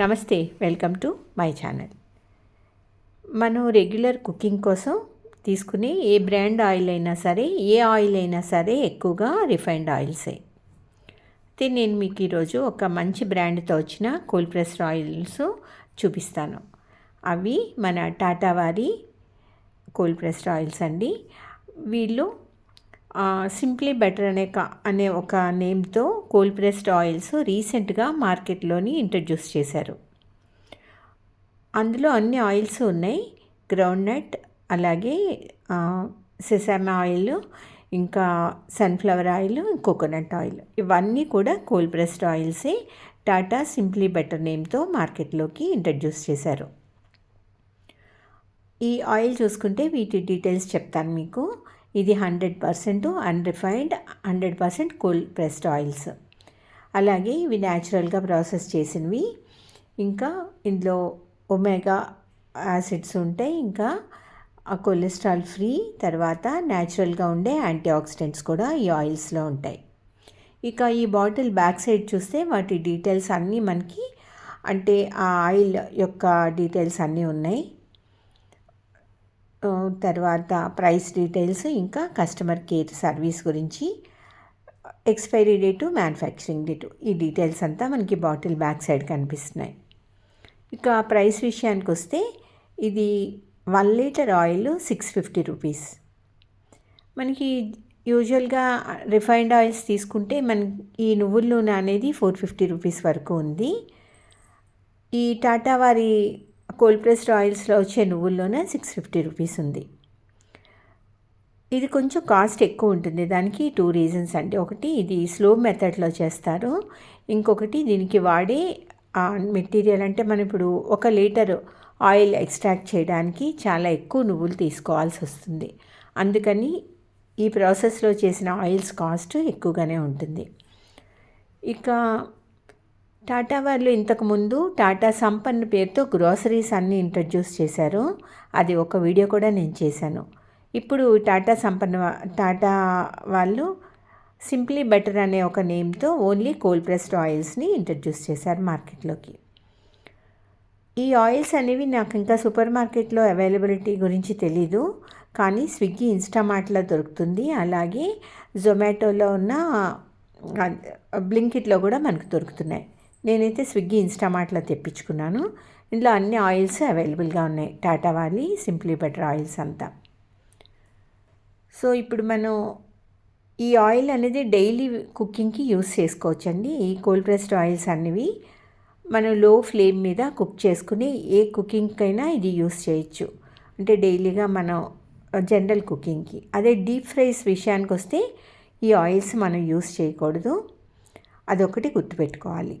నమస్తే welcome to my channel. మనం regular cooking కోసం తీసుకునే ఏ బ్రాండ్ ఆయిల్ అయినా సరే ఏ ఆయిల్ అయినా సరే ఎక్కువగా రిఫైన్డ్ ఆయిల్సే. అయితే నేను మీకు ఈరోజు ఒక మంచి బ్రాండ్తో వచ్చిన కూల్ ప్రెస్డ్ ఆయిల్స్ చూపిస్తాను. అవి మన టాటా వారి కూల్ ప్రెస్డ్ ఆయిల్స్ అండి. వీళ్ళు సింప్లీ బెటర్ అనే అనే ఒక నేమ్తో కోల్డ్ ప్రెస్డ్ ఆయిల్స్ రీసెంట్గా మార్కెట్లోని ఇంట్రడ్యూస్ చేశారు. అందులో అన్ని ఆయిల్స్ ఉన్నాయి. గ్రౌండ్ నట్ అలాగే సెసామ ఆయిల్ ఇంకా సన్ఫ్లవర్ ఆయిల్ కోకోనట్ ఆయిల్ ఇవన్నీ కూడా కోల్డ్ ప్రెస్డ్ ఆయిల్సే టాటా సింప్లీ బెటర్ నేమ్తో మార్కెట్లోకి ఇంట్రడ్యూస్ చేశారు. ఈ ఆయిల్ చూసుకుంటే వీటి డీటెయిల్స్ చెప్తాను మీకు. ఇది hundred percent unrefined hundred percent cool pressed oils. అలాగే ఇవి న్యాచురల్గా ప్రాసెస్ చేసినవి. ఇంకా ఇందులో ఒమేగా యాసిడ్స్ ఉంటాయి ఇంకా ఆ కొలెస్ట్రాల్ ఫ్రీ తర్వాత న్యాచురల్గా ఉండే యాంటీ ఆక్సిడెంట్స్ కూడా ఈ ఆయిల్స్లో ఉంటాయి. ఇక ఈ బాటిల్ బ్యాక్ సైడ్ చూస్తే వాటి డీటెయిల్స్ అన్నీ మనకి అంటే ఆ ఆయిల్ యొక్క డీటెయిల్స్ అన్నీ ఉన్నాయి. తర్వాత ప్రైస్ డీటెయిల్స్ ఇంకా కస్టమర్ కేర్ సర్వీస్ గురించి ఎక్స్పైరీ డేటు మ్యానుఫ్యాక్చరింగ్ డేటు. ఈ డీటెయిల్స్ అంతా మనకి బాటిల్ బ్యాక్ సైడ్ కనిపిస్తున్నాయి. ఇక ప్రైస్ విషయానికి వస్తే ఇది one litre oil six fifty rupees. మనకి యూజువల్గా రిఫైన్డ్ ఆయిల్స్ తీసుకుంటే మన ఈ నువ్వుల నూనె అనేది ఫోర్ ఫిఫ్టీ రూపీస్ వరకు ఉంది. ఈ టాటా వారి కోల్డ్ ప్రెస్డ్ ఆయిల్స్లో వచ్చే నువ్వుల్లోనే సిక్స్ ఫిఫ్టీ రూపీస్ ఉంది. ఇది కొంచెం కాస్ట్ ఎక్కువ ఉంటుంది. దానికి టూ రీజన్స్ అండి. ఒకటి ఇది స్లో మెథడ్లో చేస్తారు. ఇంకొకటి దీనికి వాడే మెటీరియల్ అంటే మనం ఇప్పుడు ఒక లీటర్ ఆయిల్ ఎక్స్ట్రాక్ట్ చేయడానికి చాలా ఎక్కువ నువ్వులు తీసుకోవాల్సి వస్తుంది. అందుకని ఈ ప్రాసెస్లో చేసిన ఆయిల్స్ కాస్ట్ ఎక్కువగానే ఉంటుంది. ఇక టాటా వాళ్ళు ఇంతకుముందు టాటా సంపన్న పేరుతో గ్రోసరీస్ అన్నీ ఇంట్రడ్యూస్ చేశారు. అది ఒక వీడియో కూడా నేను చేశాను. ఇప్పుడు టాటా సంపన్న టాటా వాళ్ళు సింప్లీ బెటర్ అనే ఒక నేమ్తో ఓన్లీ కోల్డ్ ప్రెస్డ్ ఆయిల్స్ని ఇంట్రడ్యూస్ చేశారు మార్కెట్లోకి. ఈ ఆయిల్స్ అనేవి నాకు ఇంకా సూపర్ మార్కెట్లో అవైలబిలిటీ గురించి తెలీదు. కానీ స్విగ్గీ ఇన్స్టామార్ట్లో దొరుకుతుంది. అలాగే జొమాటోలో ఉన్న బ్లింకిట్లో కూడా మనకు దొరుకుతున్నాయి. నేనైతే స్విగ్గీ ఇన్స్టామార్ట్లో తెప్పించుకున్నాను. ఇందులో అన్ని ఆయిల్స్ అవైలబుల్గా ఉన్నాయి. టాటా వాలి సింప్లీ బెటర్ ఆయిల్స్ అంతా. సో ఇప్పుడు మనం ఈ ఆయిల్ అనేది డైలీ కుకింగ్కి యూస్ చేసుకోవచ్చండి. ఈ కోల్డ్ ప్రెస్డ్ ఆయిల్స్ అన్నివి మనం లో ఫ్లేమ్ మీద కుక్ చేసుకుని ఏ కుకింగ్కైనా ఇది యూస్ చేయొచ్చు. అంటే డైలీగా మనం జనరల్ కుకింగ్కి. అదే డీప్ ఫ్రైస్ విషయానికి వస్తే ఈ ఆయిల్స్ మనం యూస్ చేయకూడదు. అదొకటి గుర్తుపెట్టుకోవాలి.